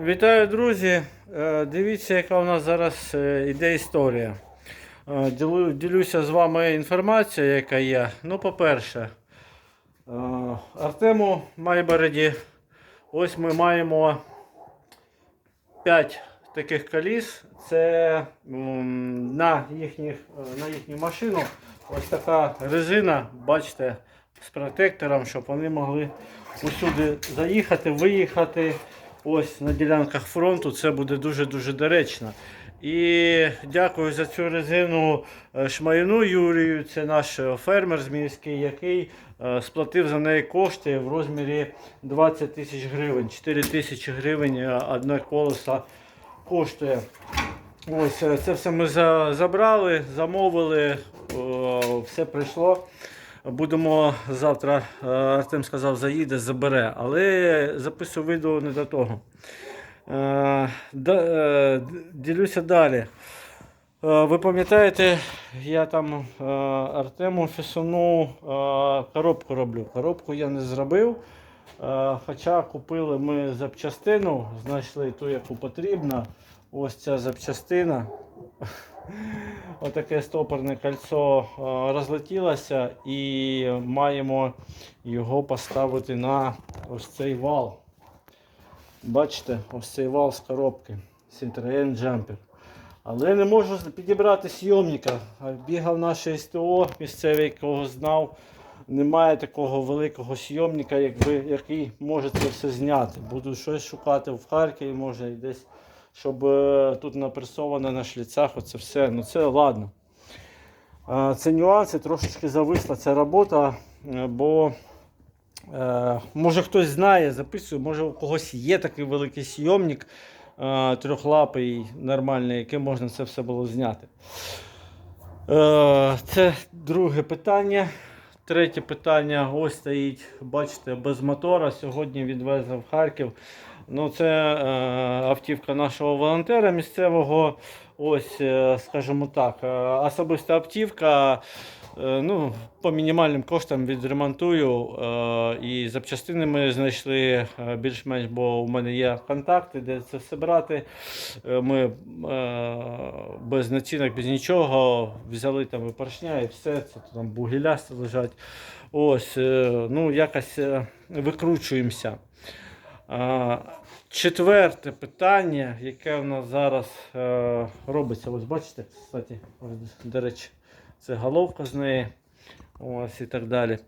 Вітаю, друзі! Е, Дивіться, яка у нас зараз е, іде історія. Е, ділю- Ділюся з вами інформацією, яка є. Ну, по-перше, Артему Майбороді, ось ми маємо 5 таких коліс. Це на, їхніх, на їхню машину ось така резина, бачите, з протектором, щоб вони могли усюди заїхати, виїхати. Ось на ділянках фронту це буде дуже-дуже доречно. І дякую за цю резину е, Шмайну Юрію, це наш е, фермер зміївський, який е, сплатив за неї кошти в розмірі 20 тисяч гривень. 4 тисячі гривень одне колесо коштує. Ось це все ми забрали, замовили, все прийшло. Будемо завтра, е, Артем сказав, заїде, забере, але записую відео не до того. Е, е, Ділюся далі. Ви пам'ятаєте, я там Артему Фісуну коробку роблю. Коробку я не зробив. Хоча купили ми запчастину, знайшли ту, яку потрібно. Ось ця запчастина. Отаке стопорне кольцо е, розлетілося і маємо його поставити на ось цей вал. Бачите, ось цей вал з коробки Citroen Jumper. Але не можу підібрати сйомника. Бігав наше СТО місцевий, кого знав. Немає такого великого сйомника, якби, який може це все зняти. Буду щось шукати в Харкові, може і десь, щоб е, тут напресоване на шліцах, оце все. Ну це ладно. Це нюанси, трошечки зависла ця робота, е, бо е, може хтось знає, записує, може у когось є такий великий сйомник трьохлапий, нормальний, яким можна це все було зняти. Це друге питання. Третє питання. Ось стоїть, бачите, без мотора. Сьогодні відвезли в Харків. Ну, це е, автівка нашого волонтера місцевого. Ось, е, скажімо так, е, особиста автівка. Е, ну, по мінімальним коштам відремонтую. І запчастини ми знайшли більш-менш, бо у мене є контакти, де це все брати. Ми без націнок, без нічого взяли там і поршня, і все. Це там бугілясти лежать. Ось, ну, якось викручуємося. Четверте питання, яке в нас зараз е, робиться. Ось бачите, кстати, до речі, це головка з неї. Ось і так далі.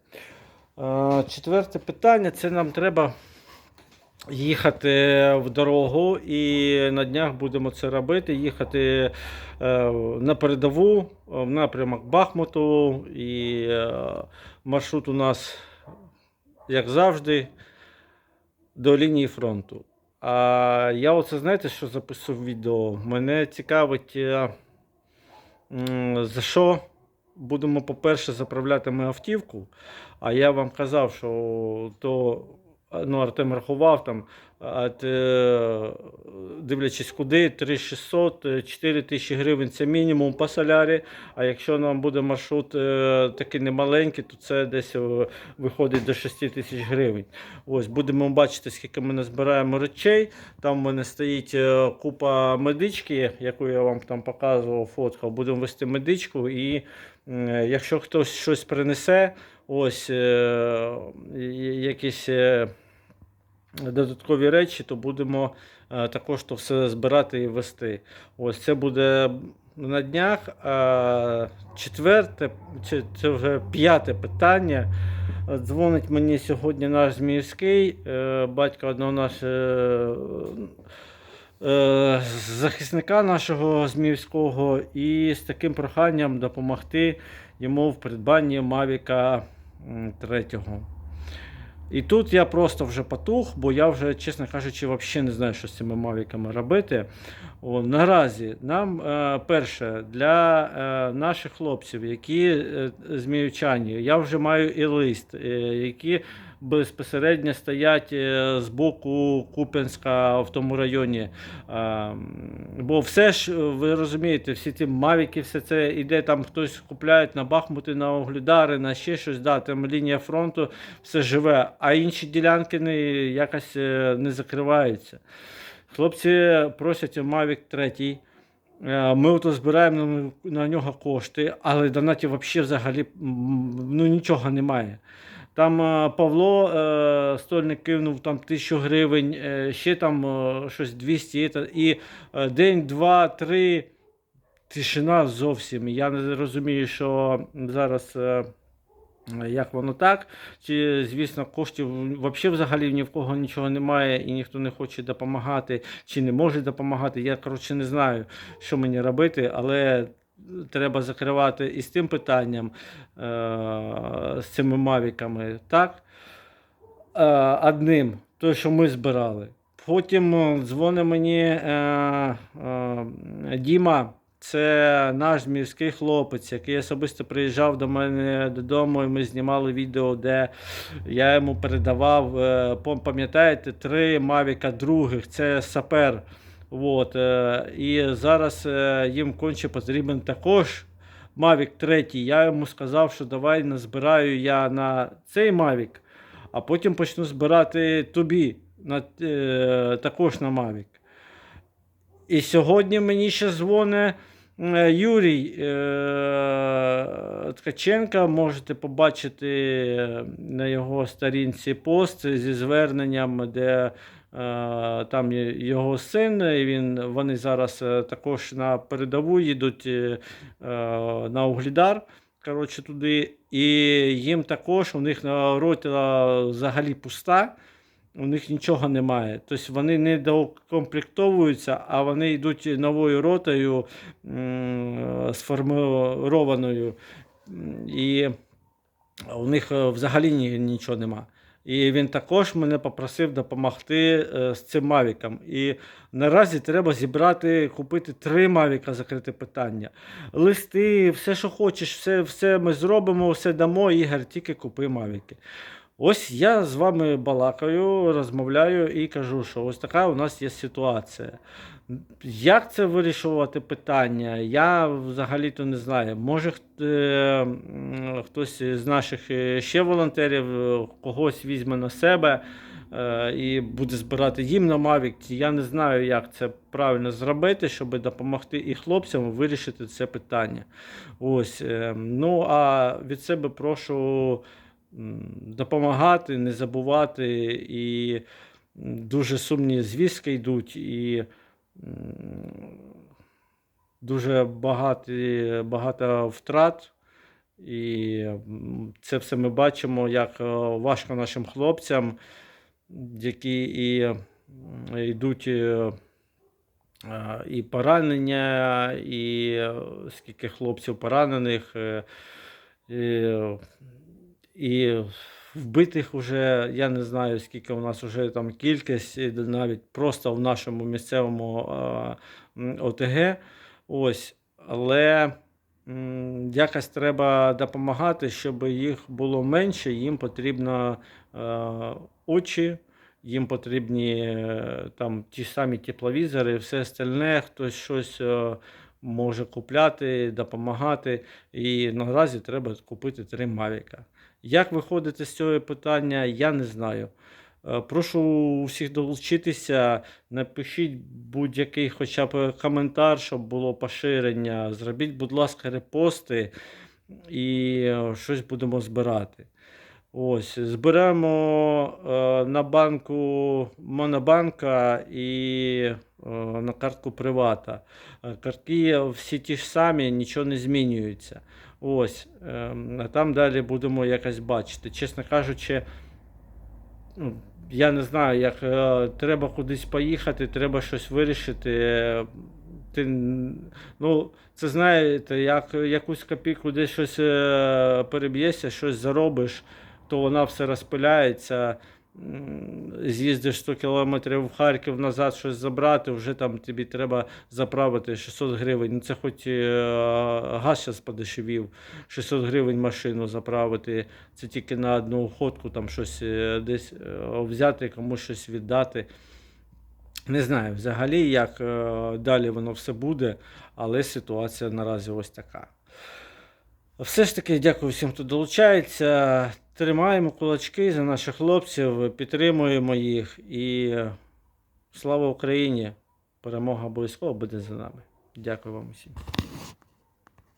Е, четверте питання це нам треба їхати в дорогу, і на днях будемо це робити. Їхати е, на передову в напрямок Бахмуту. І е, маршрут у нас, як завжди, до лінії фронту. А я оце знаєте, що записував відео. Мене цікавить, е, за що будемо, по-перше, заправляти ми автівку. А я вам казав, що то ну, Артем рахував там, а, те, дивлячись куди, 3600, 4 тисячі гривень це мінімум по солярі. А якщо нам буде маршрут е, такий немаленький, то це десь е, виходить до 6 тисяч гривень. Ось будемо бачити, скільки ми назбираємо речей. Там в мене стоїть е, купа медички, яку я вам там показував, фоткав. Будемо вести медичку. І якщо хтось щось принесе, ось е, якісь. Додаткові речі, то будемо е, також то все збирати і вести. Ось це буде на днях. А четверте, чи це вже п'яте питання. Е, Дзвонить мені сьогодні наш Зміївський, е, батько одного нашого захисника нашого Зміївського, і з таким проханням допомогти йому в придбанні Мавіка 3. І тут я просто вже потух, бо я вже, чесно кажучи, взагалі не знаю, що з цими мавіками робити. О, наразі нам е, перше для е, наших хлопців, які е, зміючані, я вже маю і лист, е, які безпосередньо стоять е, з боку Куп'янська в тому районі. Е, Бо все ж, е, ви розумієте, всі ці мавіки, все це іде, там хтось купляє на Бахмути, на Оглідари, на ще щось, да, там лінія фронту, все живе, а інші ділянки не, якось не закриваються. Хлопці просять Mavic 3. Е, Ми ото збираємо на, нього кошти, але донатів взагалі ну, нічого немає. Там е, Павло е, Стольник кинув там тисячу гривень, е, ще там щось 200, і день, два, три. Тишина зовсім. Я не розумію, що зараз. як воно так? Чи, звісно, коштів взагалі ні в кого нічого немає і ніхто не хоче допомагати, чи не може допомагати. Я коротше не знаю, що мені робити, але треба закривати і з тим питанням, е- з цими мавіками. Так? Е, одним, той, що ми збирали. Потім е, дзвонить мені е, е, Діма, це наш міський хлопець, який особисто приїжджав до мене додому, і ми знімали відео, де я йому передавав, е, пам'ятаєте, три Мавіка других, це сапер. От, е, і зараз е, їм конче потрібен також Mavic 3. Я йому сказав, що давай назбираю я на цей Mavic, а потім почну збирати тобі на, е, також на Mavic. І сьогодні мені ще дзвонить е, Юрій е, Ткаченка. Можете побачити на його сторінці пост зі зверненням, де там його син. І він, вони зараз е, також на передову їдуть е, е, на Углідар. Коротше, туди. І їм також у них на рота взагалі пуста. У них нічого немає. Тобто вони не докомплектовуються, а вони йдуть новою ротою сформованою. І у них е, взагалі нічого нема. І він також мене попросив допомогти е, з цим мавіком. І наразі треба зібрати, купити три мавіка, закрити питання. Листи, все, що хочеш, все, все ми зробимо, все дамо. Ігор, тільки купи мавіки. Ось я з вами балакаю, розмовляю і кажу, що ось така у нас є ситуація. Як це вирішувати питання? Я взагалі-то не знаю. Може, е, хтось з наших е, ще волонтерів е, когось візьме на себе і буде збирати їм на Mavic. Я не знаю, як це правильно зробити, щоб допомогти і хлопцям вирішити це питання. Ось, ну а від себе прошу допомагати, не забувати. І дуже сумні звістки йдуть. І дуже багаті, багато втрат. І це все ми бачимо, як е, важко нашим хлопцям, які і йдуть е, і поранення, і е, скільки хлопців поранених, і, і вбитих вже, я не знаю, скільки у нас вже там кількість, навіть просто в нашому місцевому ОТГ. Ось, але якось треба допомагати, щоб їх було менше. Їм потрібно очі, їм потрібні е, там ті самі тепловізори, все остальне, хтось щось е, може купляти, допомагати. І наразі треба купити три Мавіка. Як виходити з цього питання, я не знаю. Е, Прошу усіх долучитися, напишіть будь-який хоча б коментар, щоб було поширення. Зробіть, будь ласка, репости і е, щось будемо збирати. Ось, зберемо е, на банку Монобанка і е, на картку Привата. Е, Картки всі ті ж самі, нічого не змінюється. Ось, е, там далі будемо якось бачити. Чесно кажучи, ну, я не знаю, як е, треба кудись поїхати, треба щось вирішити. Ти, ну, це знаєте, як якусь копійку десь щось е, переб'єшся, щось заробиш, то вона все розпиляється. з'їздиш 100 кілометрів в Харків назад щось забрати, вже там тобі треба заправити 600 гривень. Це хоч е, газ зараз подешевів, 600 гривень машину заправити. Це тільки на одну ходку там щось е, десь е, взяти, комусь щось віддати. Не знаю взагалі, як далі воно все буде, але ситуація наразі ось така. Все ж таки, дякую всім, хто долучається. Тримаємо кулачки за наших хлопців, підтримуємо їх і слава Україні! Перемога обов'язково буде за нами. Дякую вам усім.